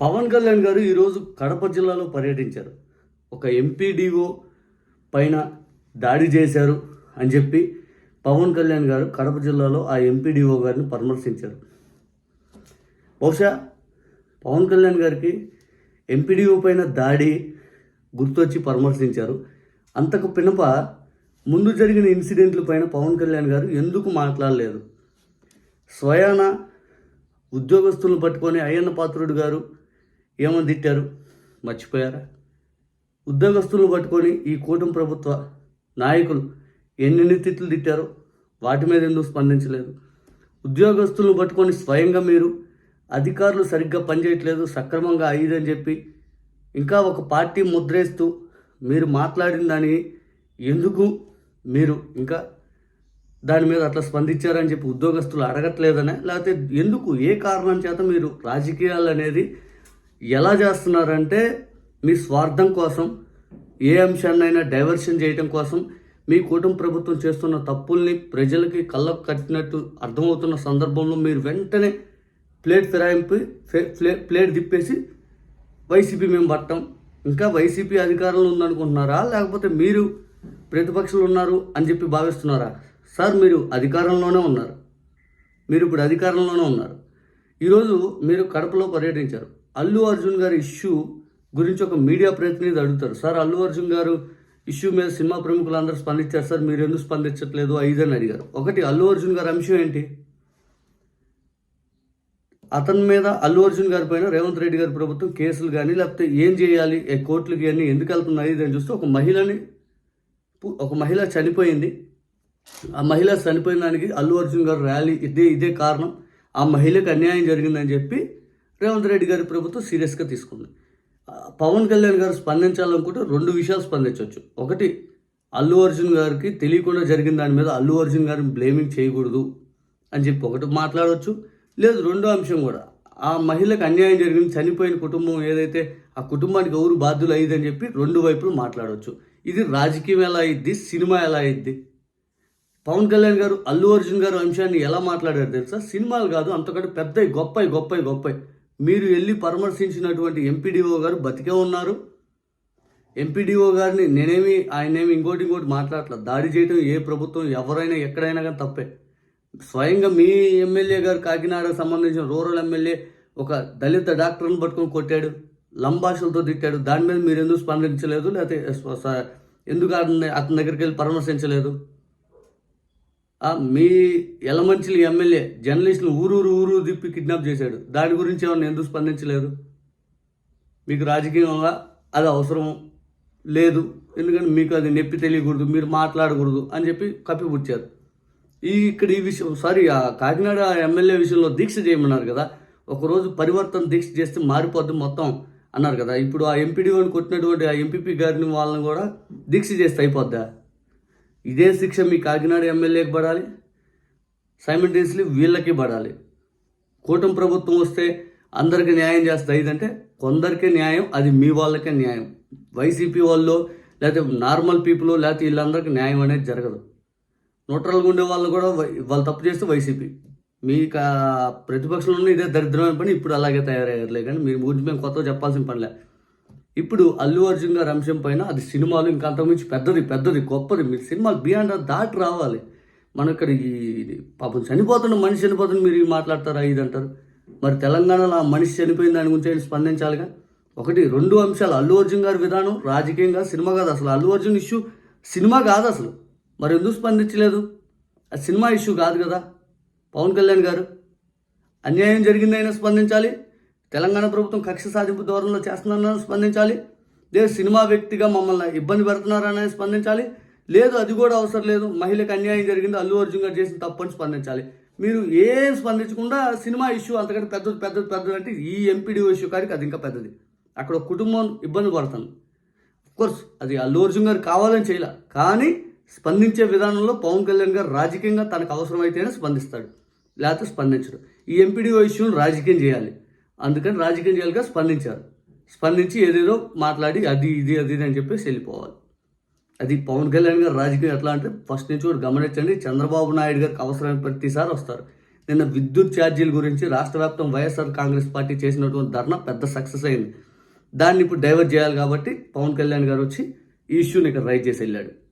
పవన్ కళ్యాణ్ గారు ఈరోజు కడప జిల్లాలో పర్యటించారు. ఒక ఎంపీడీఓ పైన దాడి చేశారు అని చెప్పి పవన్ కళ్యాణ్ గారు కడప జిల్లాలో ఆ ఎంపీడీఓ గారిని పరామర్శించారు. బహుశా పవన్ కళ్యాణ్ గారికి ఎంపీడీఓ పైన దాడి గుర్తొచ్చి పరామర్శించారు. అంతకు పినప ముందు జరిగిన ఇన్సిడెంట్ల పైన పవన్ కళ్యాణ్ గారు ఎందుకు మాట్లాడలేదు? స్వయాన ఉద్యోగస్తులను పట్టుకొని అయ్యన్న పాత్రుడు గారు ఏమని తిట్టారు? మర్చిపోయారా? ఉద్యోగస్తులను పట్టుకొని ఈ కూటమి ప్రభుత్వ నాయకులు ఎన్నెన్ని తిట్లు తిట్టారో వాటి మీద ఎందుకు స్పందించలేదు? ఉద్యోగస్తులను పట్టుకొని స్వయంగా మీరు అధికారులు సరిగ్గా పనిచేయట్లేదు సక్రమంగా అయ్యిదని చెప్పి ఇంకా ఒక పార్టీ ముద్రేస్తూ మీరు మాట్లాడిన దాని ఎందుకు మీరు ఇంకా దాని మీద అట్లా స్పందించారని చెప్పి ఉద్యోగస్తులు అడగట్లేదనే లేకపోతే ఎందుకు ఏ కారణం చేత మీరు రాజకీయాలు అనేది ఎలా చేస్తున్నారంటే మీ స్వార్థం కోసం ఏ అంశాన్నైనా డైవర్షన్ చేయడం కోసం మీ కుటుంబ ప్రభుత్వం చేస్తున్న తప్పుల్ని ప్రజలకి కళ్ళకు కట్టినట్టు అర్థమవుతున్న సందర్భంలో మీరు వెంటనే ప్లేట్ ఫిరాయింపు ప్లే- ప్లేట్ తిప్పేసి వైసీపీ మేము పట్టం. ఇంకా వైసీపీ అధికారంలో ఉందనుకుంటున్నారా? లేకపోతే మీరు ప్రతిపక్షంలో ఉన్నారు అని చెప్పి భావిస్తున్నారా? సార్ మీరు అధికారంలోనే ఉన్నారు. మీరు ఇప్పుడు అధికారంలోనే ఉన్నారు. ఈరోజు మీరు కడపలో పర్యటించారు. అల్లు అర్జున్ గారి ఇష్యూ గురించి ఒక మీడియా ప్రతినిధి అడుగుతారు. సార్ అల్లు అర్జున్ గారు ఇష్యూ మీద సినిమా ప్రముఖులు అందరూ స్పందించారు. సార్ మీరు ఎందుకు స్పందించట్లేదు? ఐదని అడిగారు. ఒకటి అల్లు అర్జున్ గారి అంశం ఏంటి? అతని మీద అల్లు అర్జున్ గారి పైన రేవంత్ రెడ్డి గారి ప్రభుత్వం కేసులు కానీ లేకపోతే ఏం చేయాలి ఏ కోర్టులకి కానీ ఎందుకు వెళ్తున్నాయి అని చూస్తే ఒక మహిళని ఒక మహిళ చనిపోయింది. ఆ మహిళ చనిపోయిన దానికి అల్లు అర్జున్ గారు ర్యాలీ ఇదే ఇదే కారణం. ఆ మహిళకు అన్యాయం జరిగిందని చెప్పి రేవంత్ రెడ్డి గారి ప్రభుత్వం సీరియస్గా తీసుకుంది. పవన్ కళ్యాణ్ గారు స్పందించాలనుకుంటే రెండు విషయాలు స్పందించవచ్చు. ఒకటి అల్లు అర్జున్ గారికి తెలియకుండా జరిగిన దాని మీద అల్లు అర్జున్ గారిని బ్లేమింగ్ చేయకూడదు అని చెప్పి ఒకటి మాట్లాడవచ్చు. లేదు రెండో అంశం కూడా. ఆ మహిళకు అన్యాయం జరిగింది చనిపోయిన కుటుంబం ఏదైతే ఆ కుటుంబానికి ఎవరు బాధ్యులు అయ్యిదని చెప్పి రెండు వైపులు మాట్లాడవచ్చు. ఇది రాజకీయం ఎలా అయ్యిద్ది సినిమా ఎలా అయ్యిద్ది? పవన్ కళ్యాణ్ గారు అల్లు అర్జున్ గారు అంశాన్ని ఎలా మాట్లాడారు తెలుసా? సినిమాలు కాదు అంతకంటే పెద్ద గొప్ప గొప్ప గొప్ప మీరు వెళ్ళి పరామర్శించినటువంటి ఎంపీడీఓ గారు బతికే ఉన్నారు. ఎంపీడీఓ గారిని నేనేమి ఆయనేమి ఇంకోటి ఇంకోటి మాట్లాడట్లేదు. దాడి చేయడం ఏ ప్రభుత్వం ఎవరైనా ఎక్కడైనా కానీ తప్పే. స్వయంగా మీ ఎమ్మెల్యే గారు కాకినాడకు సంబంధించిన రూరల్ ఎమ్మెల్యే ఒక దళిత డాక్టర్ని పట్టుకొని కొట్టాడు లంబాషలతో తిట్టాడు. దాని మీద మీరు ఎందుకు స్పందించలేదు? లేకపోతే ఎందుకు అతని అతని దగ్గరికి వెళ్ళి పరామర్శించలేదు? మీ ఎలమంచిలి ఎమ్మెల్యే జర్నలిస్టులు ఊరూరు ఊరు తిప్పి కిడ్నాప్ చేశాడు. దాని గురించి ఏమన్నా ఎందుకు స్పందించలేదు? మీకు రాజకీయంగా అది అవసరం లేదు. ఎందుకంటే మీకు అది నొప్పి తెలియకూడదు మీరు మాట్లాడకూడదు అని చెప్పి కప్పిపుచ్చారు. ఈ ఇక్కడ ఈ విషయం సారీ ఆ కాకినాడ ఎమ్మెల్యే విషయంలో దీక్ష చేయమన్నారు కదా. ఒకరోజు పరివర్తన దీక్ష చేస్తే మారిపోద్ది మొత్తం అన్నారు కదా. ఇప్పుడు ఆ ఎంపీడీ ఎంపీడీఓని కొట్టినటువంటి ఆ ఎంపీపీ గారిని వాళ్ళని కూడా దీక్ష చేస్తే అయిపోద్దా? ఇదే శిక్ష మీ కాకినాడ ఎమ్మెల్యేకి పడాలి సైమల్టేనియస్లీ వీళ్ళకి పడాలి. కూటమి ప్రభుత్వం వస్తే అందరికీ న్యాయం చేస్తుంది ఇదంటే కొందరికే న్యాయం అది మీ వాళ్ళకే న్యాయం. వైసీపీ వాళ్ళు లేకపోతే నార్మల్ పీపుల్ లేకపోతే వీళ్ళందరికీ న్యాయం అనేది జరగదు. న్యూట్రల్గా ఉండే వాళ్ళు కూడా వాళ్ళు తప్పు చేస్తే వైసీపీ. మీకు ఆ ప్రతిపక్షంలో ఇదే దరిద్రమైన పని ఇప్పుడు అలాగే తయారయ్యారులే కానీ మీరు గురించి మేము కొత్తగా చెప్పాల్సిన పనిలే. ఇప్పుడు అల్లు అర్జున్ గారి అంశం పైన అది సినిమాలు ఇంకా అంతకుమించి పెద్దది పెద్దది గొప్పది. మీరు సినిమాలు బియాండ్ దాటి రావాలి. మన ఇక్కడ ఈ పాపం చనిపోతున్న మనిషి చనిపోతున్న మీరు మాట్లాడతారు మాట్లాడతారా ఇది అంటారు. మరి తెలంగాణలో ఆ మనిషి చనిపోయిన దాని గురించి ఆయన స్పందించాలిగా? ఒకటి రెండు అంశాలు. అల్లు అర్జున్ గారి విధానం రాజకీయంగా సినిమా కాదు అసలు. అల్లు అర్జున్ ఇష్యూ సినిమా కాదు అసలు. మరి ఎందుకు స్పందించలేదు? అది సినిమా ఇష్యూ కాదు కదా. పవన్ కళ్యాణ్ గారు. అన్యాయం జరిగిందైనా స్పందించాలి. తెలంగాణ ప్రభుత్వం కక్ష సాధింపు ధోరణిలో చేస్తున్నారని స్పందించాలి. లేదు సినిమా వ్యక్తిగా మమ్మల్ని ఇబ్బంది పెడుతున్నారని స్పందించాలి. లేదు అది కూడా అవసరం లేదు. మహిళకు అన్యాయం జరిగింది. అల్లు అర్జున్ గారు చేసిన తప్పని స్పందించాలి. మీరు ఏం స్పందించకుండా సినిమా ఇష్యూ అంతకంటే పెద్దది పెద్దది పెద్దది అంటే ఈ ఎంపీడీఓ ఇష్యూ కాడికి అది ఇంకా పెద్దది. అక్కడ కుటుంబం ఇబ్బంది పడుతుంది. కోర్స్ అది అల్లు అర్జున్ గారు కావాలని చేయలే. కానీ స్పందించే విధానంలో పవన్ కళ్యాణ్ గారు రాజకీయంగా తనకు అవసరమైతేనే స్పందిస్తాడు. లేకపోతే స్పందించడు. ఈ ఎంపీడీఓ ఇష్యూని రాజకీయం చేయాలి. అందుకని రాజకీయాలుగా స్పందించారు. స్పందించి ఏదేదో మాట్లాడి అది ఇది అది అని చెప్పేసి వెళ్ళిపోవాలి. అది పవన్ కళ్యాణ్ గారు రాజకీయం ఎట్లా అంటే ఫస్ట్ నుంచి కూడా గమనించండి చంద్రబాబు నాయుడు గారికి అవసరమైన ప్రతిసారి వస్తారు. నిన్న విద్యుత్ ఛార్జీల గురించి రాష్ట్ర వ్యాప్తం వైఎస్ఆర్ కాంగ్రెస్ పార్టీ చేసినటువంటి ధర్నా పెద్ద సక్సెస్ అయింది. దాన్ని ఇప్పుడు డైవర్ట్ చేయాలి కాబట్టి పవన్ కళ్యాణ్ గారు వచ్చి ఈ ఇష్యూని ఇక్కడ రైజ్ చేసి వెళ్ళాడు.